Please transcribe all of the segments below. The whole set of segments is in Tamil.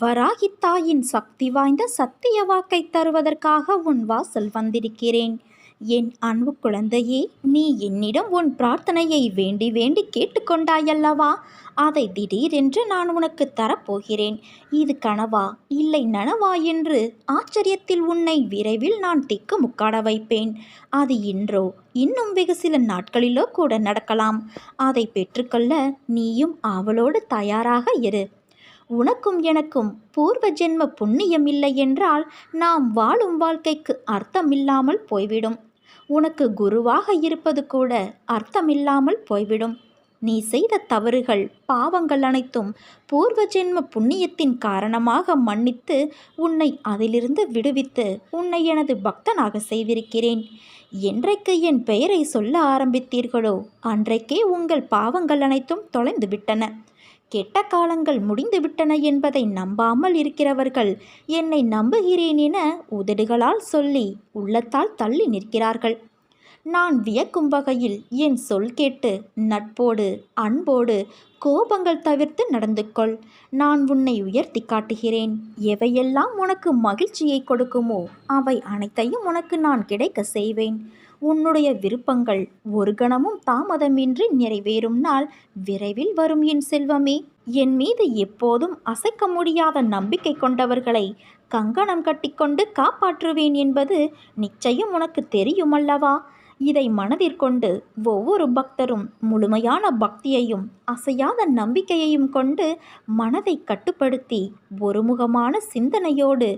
வராகித்தாயின் சக்தி வாய்ந்த சத்திய வாக்கை தருவதற்காக உன் வாசல் வந்திருக்கிறேன். என் அன்பு குழந்தையே நீ என்னிடம் உன் பிரார்த்தனையை வேண்டி வேண்டி கேட்டுக்கொண்டாயல்லவா? அதை திடீரென்று நான் உனக்கு தரப்போகிறேன். இது கனவா? இல்லை நனவா என்று ஆச்சரியத்தில் உன்னை விரைவில் நான் திக்கு முக்காட வைப்பேன். அது இன்றோ? இன்னும் வெகு சில நாட்களிலோ கூட நடக்கலாம். அதை பெற்றுக்கொள்ள நீயும் அவளோடு தயாராக இரு. உனக்கும் எனக்கும் பூர்வ ஜென்ம புண்ணியம் இல்லை என்றால் நாம் வாழும் வாழ்க்கைக்கு அர்த்தமில்லாமல் போய்விடும். உனக்கு குருவாக இருப்பது கூட அர்த்தமில்லாமல் போய்விடும். நீ செய்த தவறுகள் பாவங்கள் அனைத்தும் பூர்வ ஜென்ம புண்ணியத்தின் காரணமாக மன்னித்து உன்னை அதிலிருந்து விடுவித்து உன்னை எனது பக்தனாக செய்திருக்கிறேன். என்றைக்கு என் பெயரை சொல்ல ஆரம்பித்தீர்களோ அன்றைக்கே உங்கள் பாவங்கள் அனைத்தும் தொலைந்து விட்டன கெட்ட காலங்கள் முடிந்துவிட்டன என்பதை நம்பாமல் இருக்கிறவர்கள் என்னை நம்புகிறேன் என உதடுகளால் சொல்லி உள்ளத்தால் தள்ளி நிற்கிறார்கள். நான் வியக்கும் வகையில் என் சொல் கேட்டு நட்போடு அன்போடு கோபங்கள் தவிர்த்து நடந்து கொள். நான் உன்னை உயர்த்தி காட்டுகிறேன். எவையெல்லாம் உனக்கு மகிழ்ச்சியை கொடுக்குமோ அவை அனைத்தையும் உனக்கு நான் கிடைக்க செய்வேன். உன்னுடைய விருப்பங்கள் ஒரு கணமும் தாமதமின்றி நிறைவேறும் நாள் விரைவில் வரும் என் செல்வமே. என் மீது எப்போதும் அசைக்க முடியாத நம்பிக்கை கொண்டவர்களை கங்கணம் கட்டிக்கொண்டு காப்பாற்றுவேன் என்பது நிச்சயம் உனக்கு தெரியுமல்லவா? இதை மனதிற்கொண்டு ஒவ்வொரு பக்தரும் முழுமையான பக்தியையும் அசையாத நம்பிக்கையையும் கொண்டு மனதை கட்டுப்படுத்தி ஒருமுகமான சிந்தனையோடு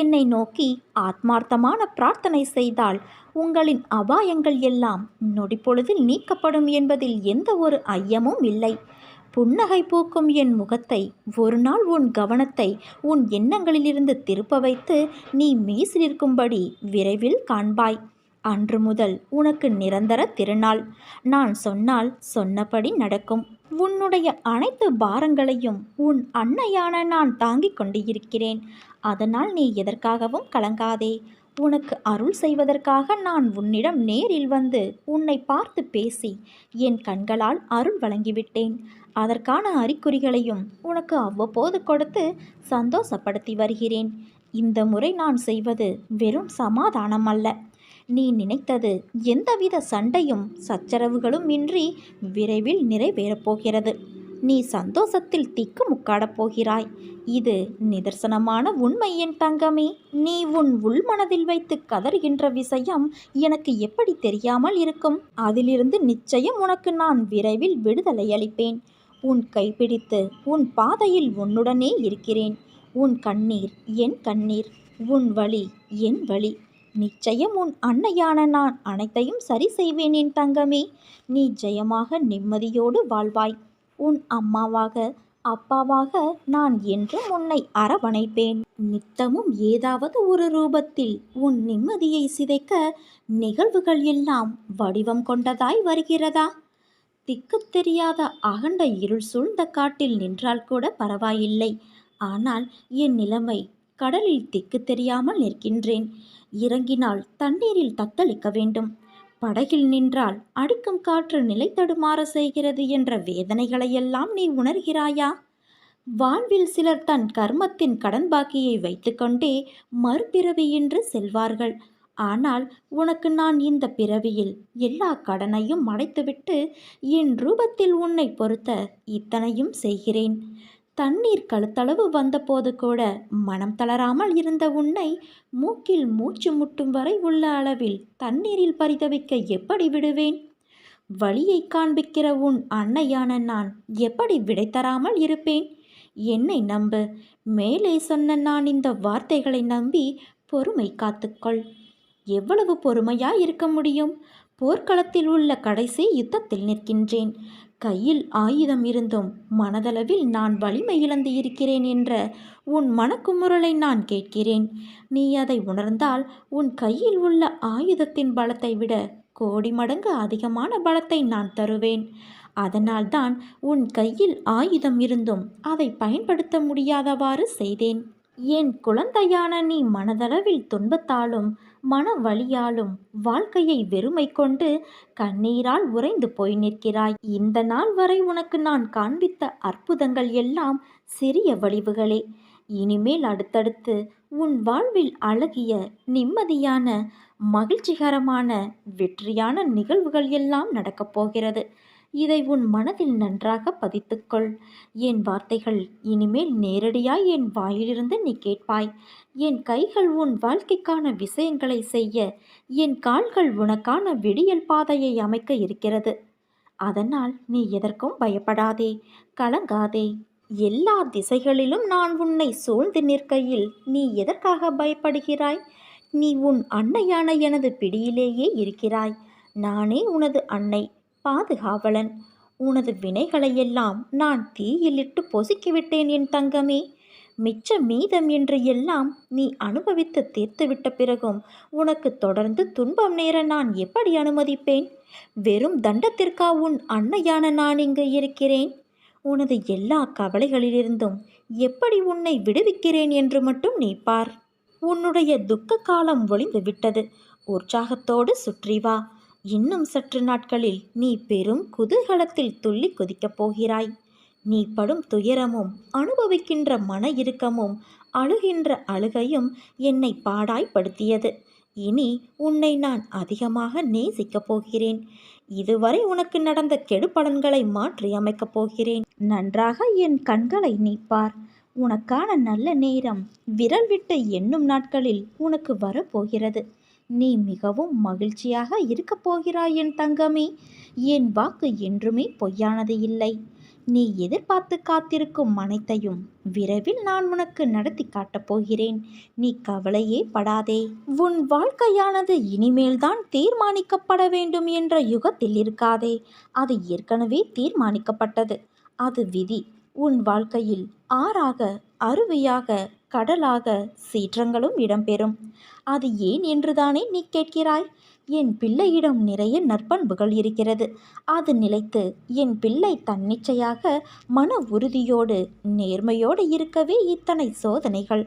என்னை நோக்கி ஆத்மார்த்தமான பிரார்த்தனை செய்தால் உங்களின் அபாயங்கள் எல்லாம் நொடிப்பொழுதில் நீக்கப்படும் என்பதில் எந்த ஒரு ஐயமும் இல்லை. புன்னகை பூக்கும் என் முகத்தை ஒரு நாள் உன் கவனத்தை உன் எண்ணங்களிலிருந்து திருப்ப வைத்து நீ மீசிலிருக்கும்படி விரைவில் காண்பாய். அன்று முதல் உனக்கு நிரந்தர திருநாள். நான் சொன்னால் சொன்னபடி நடக்கும். உன்னுடைய அனைத்து பாரங்களையும் உன் அன்னையான நான் தாங்கிக் கொண்டு இருக்கிறேன் அதனால் நீ எதற்காகவும் கலங்காதே. உனக்கு அருள் செய்வதற்காக நான் உன்னிடம் நேரில் வந்து உன்னை பார்த்து பேசி என் கண்களால் அருள் வழங்கிவிட்டேன். அதற்கான அறிகுறிகளையும் உனக்கு அவ்வப்போது கொடுத்து சந்தோஷப்படுத்தி வருகிறேன். இந்த முறை நான் செய்வது வெறும் சமாதானம் அல்ல நீ நினைத்தது எந்தவித சண்டையும் சச்சரவுகளும் இன்றி விரைவில் நிறைவேறப் போகிறது. நீ சந்தோஷத்தில் திக்கு முக்காடப் போகிறாய். இது நிதர்சனமான உண்மை என் தங்கமே. நீ உன் உள்மனதில் வைத்து கதறுகின்ற விஷயம் எனக்கு எப்படி தெரியாமல் இருக்கும்? அதிலிருந்து நிச்சயம் உனக்கு நான் விரைவில் விடுதலை அளிப்பேன். உன் கைப்பிடித்து உன் பாதையில் உன்னுடனே இருக்கிறேன். உன் கண்ணீர் என் கண்ணீர். உன் வழி என் வழி. நிச்சயம் உன் அன்னையான நான் அனைத்தையும் சரி செய்வேன் என் தங்கமே. நீ ஜெயமாக நிம்மதியோடு வாழ்வாய். உன் அம்மாவாக அப்பாவாக நான் என்றும் உன்னை அரவணைப்பேன். நித்தமும் ஏதாவது ஒரு ரூபத்தில் உன் நிம்மதியை சிதைக்க நிகழ்வுகள் எல்லாம் வடிவம் கொண்டதாய் வருகிறதா? திக்கு தெரியாத அகண்ட இருள் சூழ்ந்த காட்டில் நின்றால் கூட பரவாயில்லை. ஆனால் என் நிலைமை கடலில் திக்கு தெரியாமல் நிற்கின்றேன். இறங்கினால் தண்ணீரில் தத்தளிக்க வேண்டும். படகில் நின்றால் அடிக்கும் காற்று நிலை தடுமாற செய்கிறது என்ற வேதனைகளையெல்லாம் நீ உணர்கிறாயா? வாழ்வில் சிலர் தன் கர்மத்தின் கடன் பாக்கியை வைத்துக்கொண்டே மறுபிறவியின்றி செல்வார்கள். ஆனால் உனக்கு நான் இந்த பிறவியில் எல்லா கடனையும் அடைத்துவிட்டு என் ரூபத்தில் உன்னை பொறுத்த இத்தனையும் செய்கிறேன். தண்ணீர் கழுத்தளவு வந்தபோது கூட மனம் தளராமல் இருந்த உன்னை மூக்கில் மூச்சு முட்டும் வரை உள்ள அளவில் தண்ணீரில் பரிதவிக்க எப்படி விடுவேன்? வழியை காண்பிக்கிற உன் அன்னையான நான் எப்படி விடை தராமல் இருப்பேன்? என்னை நம்பு. மேலே சொன்ன நான் இந்த வார்த்தைகளை நம்பி பொறுமை காத்துக்கொள். எவ்வளவு பொறுமையாய் இருக்க முடியும்? போர்க்களத்தில் உள்ள கடைசி யுத்தத்தில் நிற்கின்றேன். கையில் ஆயுதம் இருந்தும் மனதளவில் நான் வலிமை இழந்து இருக்கிறேன் என்ற உன் மனக்குமுறலை நான் கேட்கிறேன். நீ அதை உணர்ந்தால் உன் கையில் உள்ள ஆயுதத்தின் பலத்தை விட கோடி மடங்கு அதிகமான பலத்தை நான் தருவேன். அதனால்தான் உன் கையில் ஆயுதம் இருந்தும் அதை பயன்படுத்த முடியாதவாறு செய்தேன். என் குழந்தையான நீ மனதளவில் துன்பத்தாலும் மன வழியாலும் வாழ்க்கையை வெறுமை கொண்டு கண்ணீரால் உறைந்து போய் நிற்கிறாய். இந்த நாள் வரை உனக்கு நான் காண்பித்த அற்புதங்கள் எல்லாம் சிறிய வடிவுகளே. இனிமேல் அடுத்தடுத்து உன் வாழ்வில் அழகிய நிம்மதியான மகிழ்ச்சிகரமான வெற்றியான நிகழ்வுகள் எல்லாம் நடக்கப் போகிறது. இதை உன் மனதில் நன்றாக பதித்துக்கொள். என் வார்த்தைகள் இனிமேல் நேரடியாய் என் வாயிலிருந்து நீ கேட்பாய். என் கைகள் உன் வாழ்க்கைக்கான விஷயங்களை செய்ய என் கால்கள் உனக்கான விடியல் பாதையை அமைக்க இருக்கிறது. அதனால் நீ எதற்கும் பயப்படாதே கலங்காதே. எல்லா திசைகளிலும் நான் உன்னை சூழ்ந்து நிற்கையில் நீ எதற்காக பயப்படுகிறாய்? நீ உன் அன்னையான எனது பிடியிலேயே இருக்கிறாய். நானே உனது அன்னை பாதுகாவலன். உனது வினைகளையெல்லாம் நான் தீயிலிட்டு பொசுக்கிவிட்டேன் என் தங்கமே. மிச்ச மீதம் என்று எல்லாம் நீ அனுபவித்து தீர்த்துவிட்ட பிறகும் உனக்கு தொடர்ந்து துன்பம் நேர நான் எப்படி அனுமதிப்பேன்? வெறும் தண்டத்திற்கா உன் அன்னையான நான் இங்கு இருக்கிறேன்? உனது எல்லா கவலைகளிலிருந்தும் எப்படி உன்னை விடுவிக்கிறேன் என்று மட்டும் நீ பார். உன்னுடைய துக்க காலம் ஒளிந்து விட்டது உற்சாகத்தோடு சுற்றி வா. இன்னும் சற்று நாட்களில் நீ பெரும் குதூகலத்தில் துள்ளி குதிக்கப் போகிறாய். நீ படும் துயரமும் அனுபவிக்கின்ற மன இறுக்கமும் அழுகின்ற அழுகையும் என்னை பாடாய்ப்படுத்தியது. இனி உன்னை நான் அதிகமாக நேசிக்கப் போகிறேன். இதுவரை உனக்கு நடந்த கெடுபலன்களை மாற்றியமைக்கப் போகிறேன். நன்றாக என் கண்களை நீப்பார். உனக்கான நல்ல நேரம் விரல் விட்டு எண்ணும் நாட்களில் உனக்கு வரப்போகிறது. நீ மிகவும் மகிழ்ச்சியாக இருக்கப் போகிறாய் என் தங்கமே. என் வாக்கு என்றுமே பொய்யானது இல்லை. நீ எதிர்பார்த்து காத்திருக்கும் அனைத்தையும் விரைவில் நான் உனக்கு நடத்தி காட்டப் போகிறேன். நீ கவலையே படாதே. உன் வாழ்க்கையானது இனிமேல்தான் தீர்மானிக்கப்பட வேண்டும் என்ற யுகத்தில் இருக்காதே. அது ஏற்கனவே தீர்மானிக்கப்பட்டது. அது விதி. உன் வாழ்க்கையில் ஆறாக அருவியாக கடலாக சீற்றங்களும் இடம்பெறும். அது ஏன் என்றுதானே நீ கேட்கிறாய்? என் பிள்ளையிடம் நிறைய நற்பண்புகள் இருக்கிறது. அது நிலைத்து என் பிள்ளை தன்னிச்சையாக மன உறுதியோடு நேர்மையோடு இருக்கவே இத்தனை சோதனைகள்.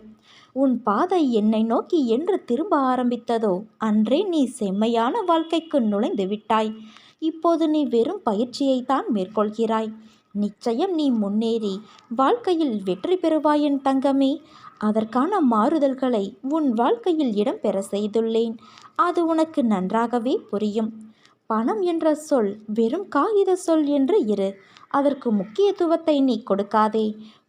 உன் பாதை என்னை நோக்கி என்று திரும்ப ஆரம்பித்ததோ அன்றே நீ செம்மையான வாழ்க்கைக்கு நுழைந்து விட்டாய். இப்போது நீ வெறும் பயிற்சியைத்தான் மேற்கொள்கிறாய். நிச்சயம் நீ முன்னேறி வாழ்க்கையில் வெற்றி பெறுவாயின் தங்கமே. அதற்கான மாறுதல்களை உன் வாழ்க்கையில் இடம்பெற செய்துள்ளேன். அது உனக்கு நன்றாகவே புரியும். பணம் என்ற சொல் வெறும் காகித சொல் என்று இரு. அதற்கு முக்கியத்துவத்தை நீ கொடுக்காதே.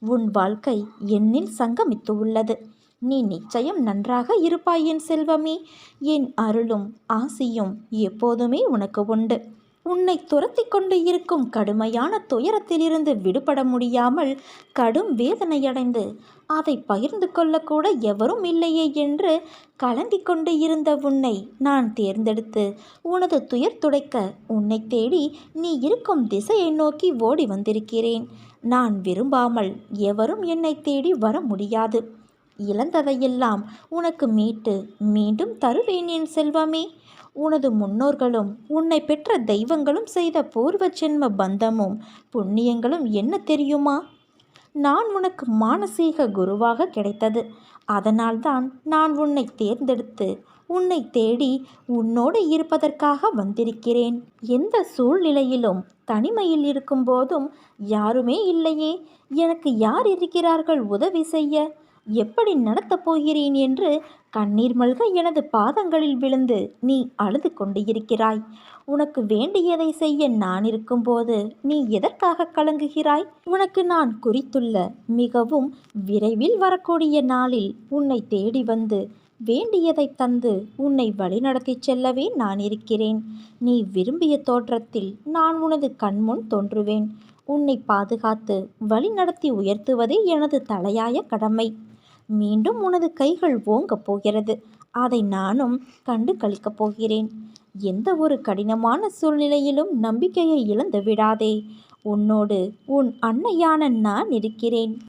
உன் வாழ்க்கை என்னில் சங்கமித்து உள்ளது. நீ நிச்சயம் நன்றாக இருப்பாய் என் செல்வமே. என் அருளும் ஆசியும் எப்போதுமே உனக்கு உண்டு. உன்னை துரத்தி கொண்டு இருக்கும் கடுமையான துயரத்திலிருந்து விடுபட முடியாமல் கடும் வேதனையடைந்து அதை பகிர்ந்து கொள்ளக்கூட எவரும் இல்லையே என்று கலங்கிக் கொண்டு இருந்த உன்னை நான் தேர்ந்தெடுத்து உனது துயர் துடைக்க உன்னை தேடி நீ இருக்கும் திசையை நோக்கி ஓடி வந்திருக்கிறேன். நான் விரும்பாமல் எவரும் என்னை தேடி வர முடியாது. இழந்ததையெல்லாம் உனக்கு மீட்டு மீண்டும் தருவேன் என் செல்வமே. உனது முன்னோர்களும் உன்னை பெற்ற தெய்வங்களும் செய்த பூர்வ ஜென்ம பந்தமும் புண்ணியங்களும் என்ன தெரியுமா? நான் உனக்கு மானசீக குருவாக கிடைத்தது. அதனால்தான் நான் உன்னை தேர்ந்தெடுத்து உன்னை தேடி உன்னோடு இருப்பதற்காக வந்திருக்கிறேன். எந்த சூழ்நிலையிலும் தனிமையில் இருக்கும்போதும் யாருமே இல்லையே. எனக்கு யார் இருக்கிறார்கள் உதவி செய்ய? எப்படி நடத்தப் போகிறேன் என்று கண்ணீர் மல்க எனது பாதங்களில் விழுந்து நீ அழுது கொண்டு இருக்கிறாய். உனக்கு வேண்டியதை செய்ய நான் இருக்கும்போது நீ எதற்காக கலங்குகிறாய்? உனக்கு நான் குறித்துள்ள மிகவும் விரைவில் வரக்கூடிய நாளில் உன்னை தேடி வந்து வேண்டியதை தந்து உன்னை வழிநடத்தி செல்லவே நான் இருக்கிறேன். நீ விரும்பிய தோற்றத்தில் நான் உனது கண்முன் தோன்றுவேன். உன்னை பாதுகாத்து வழிநடத்தி உயர்த்துவதே எனது தலையாய கடமை. மீண்டும் உனது கைகள் ஓங்கப் போகிறது. அதை நானும் கண்டு கழிக்கப் போகிறேன். எந்த ஒரு கடினமான சூழ்நிலையிலும் நம்பிக்கையை இழந்து விடாதே உன்னோடு உன் அன்னையான நான் இருக்கிறேன்.